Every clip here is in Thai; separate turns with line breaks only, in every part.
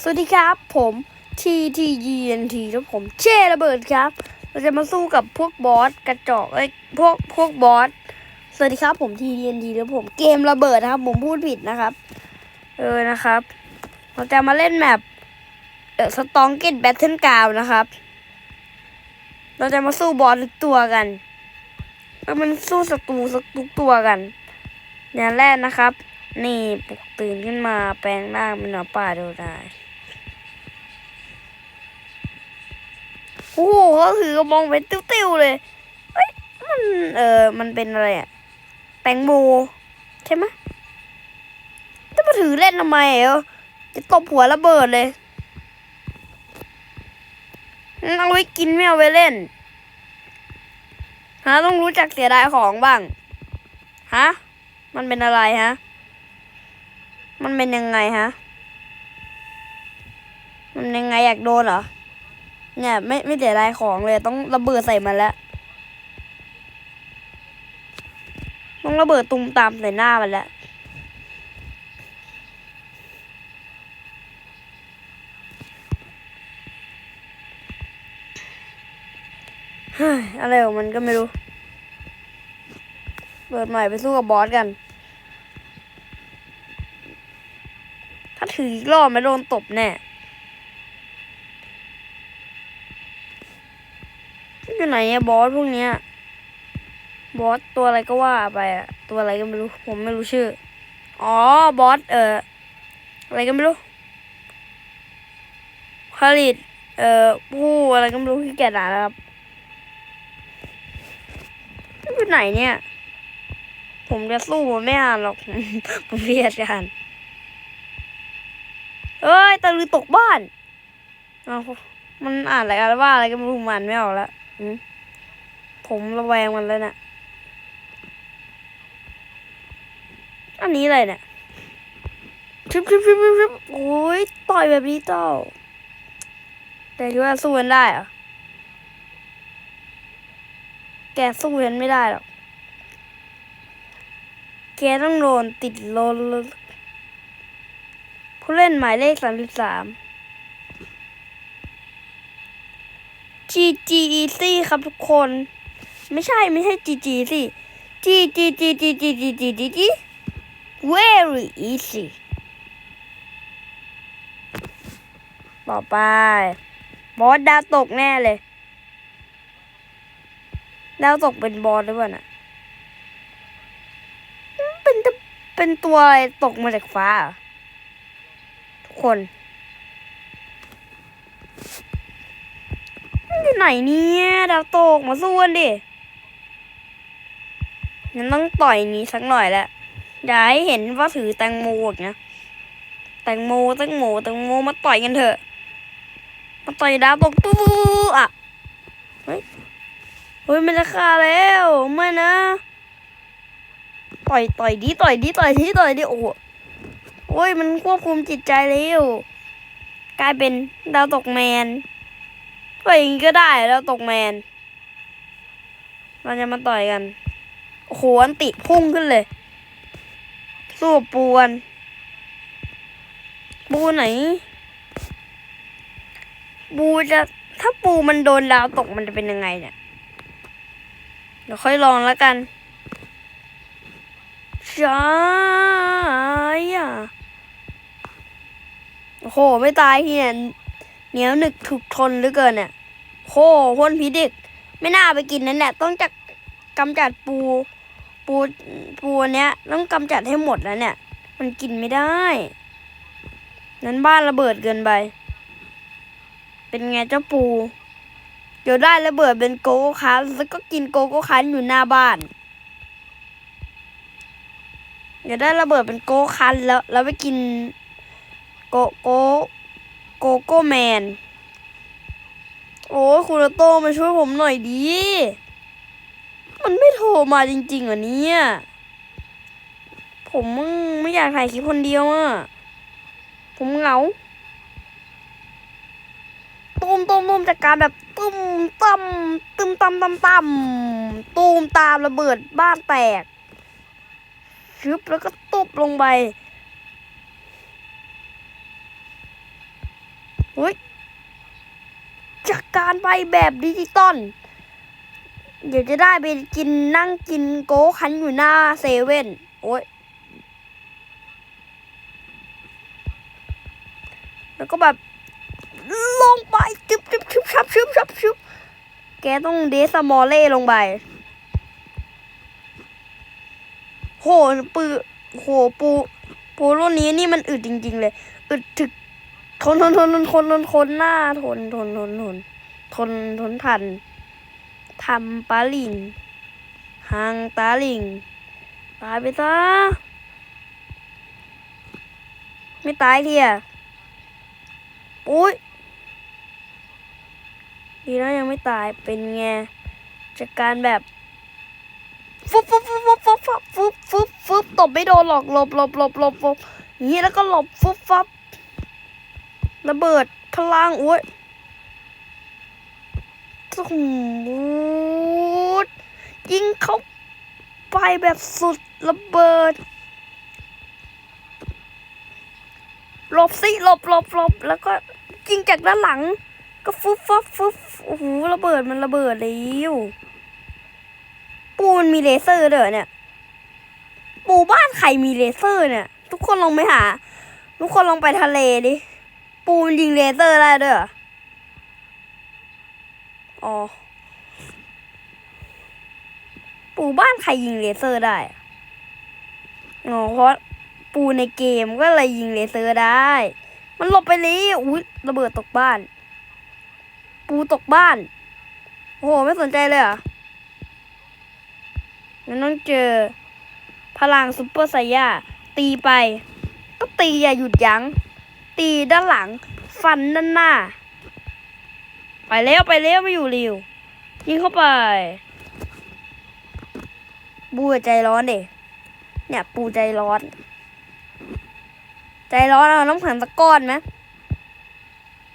สวัสดีครับผม TTGNT แล้วผมเช่ระเบิดครับ เราจะมาสู้กับพวกบอสกระจอกเอ้ยพวกพวกบอสสวัสดีครับผม TTGNT แล้วผมเกมระเบิดนะครับ ผมพูดผิดนะครับ เออนะครับ เราจะมาเล่นแมปเออสตองเกตแบทเทิลกาวนะครับ เราจะมาสู้บอสทุกตัวกันแล้วมันสู้ศัตรูสักทุกตัวกันอย่างแรกนะครับ นี่ปลุกตื่นขึ้นมาแปลงร่างเป็นหมาป่าดูได้ โอ้โหเขาถือกระบองเป็นติ้วๆเลยเฮ้ยมันเออมันเป็นอะไรอะแตงโมใช่ไหมจะมาถือเล่นทำไมเออจะตบหัวระเบิดเลยเอาไว้กินไม่เอาไว้เล่นฮะต้องรู้จักเสียดายของบ้างฮะมันเป็นอะไรฮะมันเป็นยังไงฮะมันยังไงอยากโดนเหรอ เนี่ยไม่ไม่เสียดายของเลยต้องระเบิดใส่มันแล้ว ต้องระเบิดตุมตามใส่หน้ามันแล้วเฮ้ยอะไรของมันก็ไม่รู้ เปิดใหม่ไปสู้กับบอสกัน ถ้าถืออีกรอบไม่โดนตบแน่อยู่ ไหนอะบอสพวกเนี้ย บอสตัวอะไรก็ว่าไปอะตัวอะไรก็ไม่รู้ ผมไม่รู้ชื่อ อ๋อ บอสเอ่อ อะไรก็ไม่รู้ผลิตเอ่อ ผู้อะไรก็ไม่รู้ที่แกด่าครับอยู่ไหนเนี่ย ผมจะสู้ผมไม่อ่านหรอก ผมเพียดกันเอ้ยตะลือตกบ้านเอมันอ่านอะไรกันว่าอะไรก็ไม่รู้มอ่านไม่ออกแล้ว ผมระแวงมันแล้วนะ่ะ อันนี้อะไรเนี่ยชิบชิบชิบชิบชิบโอ้ยต่อยแบบนี้เจ้า แต่คิดว่าสู้กันได้เหรอแกสู้กันไม่ได้หรอก แกต้องโดนติดโลนผู้เล่นหมายเลขสามสิบสาม GG Easy ครับทุกคน ไม่ใช่ไม่ใช่ GG สิ GG GG GG GG GG very easy ต่อไป บอสดาวตกแน่เลย ดาวตกเป็นบอสด้วยน่ะเป็นเป็นตัวอะไรตกมาจากฟ้า ทุกคน อยู่ไหนเนี่ยดาวตกมาสู้กันดิงั้นต้องต่อยนี้สักหน่อยแหละอย่าให้เห็นว่าถือแตงโมอีกนะแตงโมแตงโมแตงโมมาต่อยกันเถอะ มาต่อยดาวตกปุ๊บอะเฮ้ยเฮ้ยมันจะฆ่าแล้วไม่นะต่อยต่อยดีต่อยดีต่อยทีต่อยดีโอ้โหโอ้ยมันควบคุมจิตใจแล้วกลายเป็นดาวตกแมน ก็อย่างก็ได้ดาวตกแมนเราจะมาต่อยกัน โอ้โหอันติพุ่งขึ้นเลย สู้กับปูน ปูไหน ปูจะถ้าปูมันโดนดาวตกมันจะเป็นยังไงเนี่ย เดี๋ยวค่อยลองแล้วกันใช่อะโอ้โห ไม่ตายเฮียน เหนียวหนึกถูกทนเหลือเกินเนี่ยโหพ่นพิษอีกไม่น่าไปกินนั่นแหละ ต้องจัดกำจัดปู ปูปูนเนี้ยต้องกำจัดให้หมดแล้วเนี่ย มันกินไม่ได้ นั้นบ้านระเบิดเกินไป เป็นไงเจ้าปู เดี๋ยวได้ระเบิดเป็นโกโก้คันแล้วก็กินโกโก้คันอยู่หน้าบ้านเดี๋ยวได้ระเบิดเป็นโกคันแล้วแล้วไปกินโกโก โกโก้แมน โอ้คุณโตมาช่วยผมหน่อยดี มันไม่โทรมาจริงๆเหรอเนี่ย ผมมึงไม่อยากถ่ายคลิปคนเดียวอะ ผมเหงาตูมตูมตูมจากการแบบตุ้มตั้มตุ้มตั้มตั้มตั้มตูมตามระเบิดบ้านแตกชึบแล้วก็ตบลงไป ฮ้ยจากการไปแบบดิจิตอลเดี๋ยวจะได้ไปกินนั่งกินโก้คันอยู่หน้าเซเว่นโอ้ยแล้วก็แบบลงไปจึบจึบชึบชับชึบชับชึบแกต้องเดสมอลเล่ลงไป โหปือโหปูปูรุ่นนี้นี่มันอึดจริง ๆ เลย อึดถึก ทนทนทนทนทนทนทนหน้าทนทนทนทนทนทนทันทำปลาลิงหางตาลิงตายไปซะไม่ตายเทียอุ้ยดีนะยังไม่ตายเป็นไงจากการแบบฟึบฟึบฟึบฟึบฟึบฟึบฟึบฟึบตบไม่โดนหรอกหลบหลบหลบหลบหลบอย่างนี้แล้วก็หลบฟึบฟับ ระเบิดพลังโอ้ยสมูดยิงเข้าไปแบบสุดระเบิดหลบสิหลบหลบหลบแล้วก็ยิงจากด้านหลัง ก็ฟึบฟับฟึบโอ้โหระเบิดมันระเบิดเลยปูนมีเลเซอร์เด้อเนี่ย ปูบ้านใครมีเลเซอร์เนี่ย ทุกคนลองไปหา ทุกคนลองไปทะเลดิ ปูนยิงเลเซอร์ได้ด้วยออ๋อ ปูบ้านใครยิงเลเซอร์ได้อ๋อเพราะปูในเกมก็เลยยิงเลเซอร์ได้ มันหลบไปเลยอุ้ยระเบิดตกบ้าน ปูตกบ้าน โอ้โห ไม่สนใจเลยเหรอมันต้องเจอ พลังซุปเปอร์ไซย่าตีไป ก็ตีอย่าหยุดยัง้ง ตีด้านหลัง ฟันด้านหน้า ไปแล้วไปแล้วไม่อยู่ริว ยิงเข้าไป บูใจร้อนเด็เนี่ย ปูใจร้อน ใจร้อนเอาน้ำแข็งตะก้อนไหม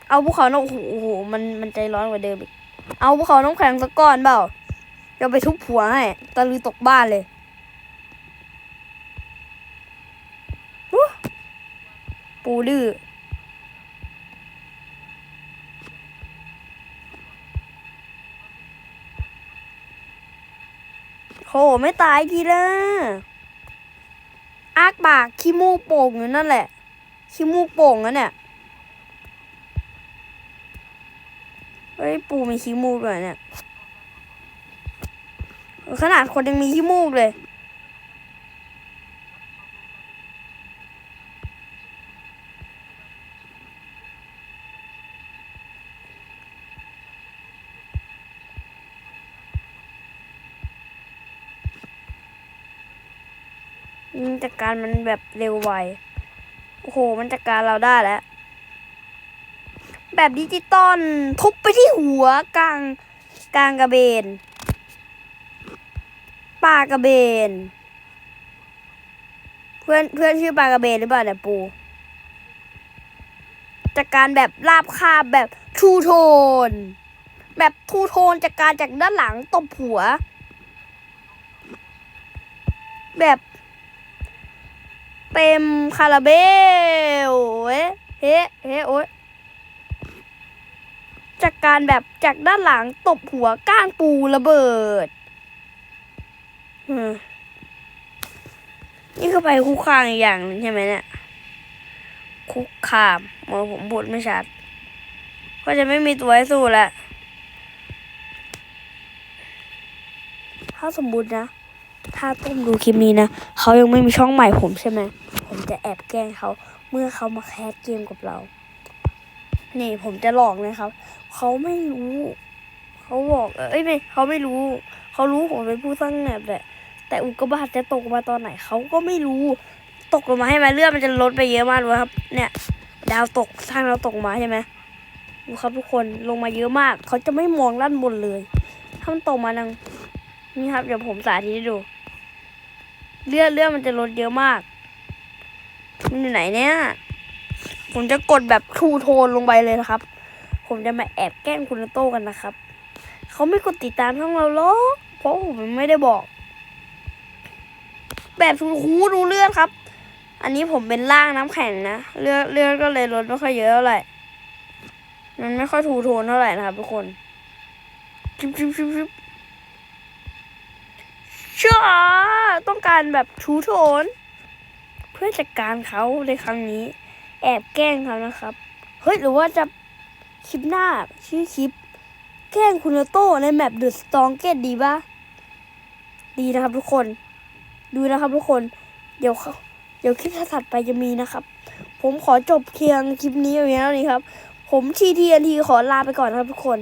เอาภูเขาน้ำโอ้โหมันมันใจร้อนกว่าเดิมอีกเอาภูเขาน้ำแข็งตะก้อนเปล่าเดี๋ยวไปทุบหัวให้ตะลือตกบ้านเลยปูดื้อ โหไม่ตายทีละอากปากขี้มูกโป่งอยู่นั่นแหละขี้มูกโป่งนั่นเนี่ยเฮ้ยปูมีขี้มูกด้วยเนี่ยขนาดคนยังมีขี้มูกเลย จัดการมันแบบเร็วไว โอ้โห มันจัดการเราได้แล้ว แบบดิจิตอลทุบไปที่หัวกลางกลางกระเบนปลากระเบน เพื่อนเพื่อนชื่อปลากระเบนหรือเปล่าเนี่ยปูจากการแบบลาบคาบแบบทูโทน แบบทูโทนจากการจากด้านหลังตบหัว แบบ เต็มคาราเบลเฮ้เฮ้เฮ้โอ๊ยจากการแบบจากด้านหลังตบหัวก้างปูระเบิดอืมนี่คือไปคุกคามอีกอย่างใช่ไหมเนี่ย คุกคามเมื่อผมพูดไม่ชัด ก็จะไม่มีตัวให้สู้แล้วถ้าสมบูรณ์นะ ถ้าต้มดูคลิปนี้นะเขายังไม่มีช่องใหม่ผมใช่ไหมผมจะแอบแกล้งเขาเมื่อเขามาแคสเกมกับเรานี่ผมจะหลอกนะครับเขาไม่รู้เขาบอกเอ้ยไม่เขาไม่รู้เขารู้ผมเป็นผู้สร้างแมปแหละแต่อุกกาบาตจะตกมาตอนไหนเขาก็ไม่รู้ ตกลงมาให้ไหมเลือดมันจะลดไปเยอะมากเลยครับ เนี่ย ดาวตกทางเราตกมาใช่ไหมดูครับทุกคนลงมาเยอะมาก เขาจะไม่มองด้านบนเลย ถ้ามันตกมานังนี่ครับ เดี๋ยวผมสาธิตให้ดู เลือดเลือดมันจะลดเยอะมาก มันอยู่ไหนเนี่ย ผมจะกดแบบทูโทนลงไปเลยนะครับ ผมจะมาแอบแกล้งคุณโต้กันนะครับ เขาไม่กดติดตามช่องเราหรอกเพราะผมไม่ได้บอก แบบทูคูดูเลือดครับ อันนี้ผมเป็นร่างน้ำแข็งนะ เลือดเลือดก็เลยลดไม่ค่อยเยอะเท่าไหร่มันไม่ค่อยทูโทนเท่าไหร่นะครับทุกคนชิบชิบชิบชิบช้า ต้องการแบบทูโทน เพื่อจัดการเขาในครั้งนี้ แอบแกล้งเขานะครับ เฮ้ย หรือว่าจะคลิปหน้าชื่อคลิป แกล้งคุณโต้ในแมปเดอะสตองเกตดีปะดีนะครับทุกคน ดูนะครับทุกคน เดี๋ยวเขาเดี๋ยวคลิปถัดไปจะมีนะครับ ผมขอจบเพียงคลิปนี้เอาไว้แล้วนี้ครับ ผมทีทีนทีขอลาไปก่อนนะครับทุกคน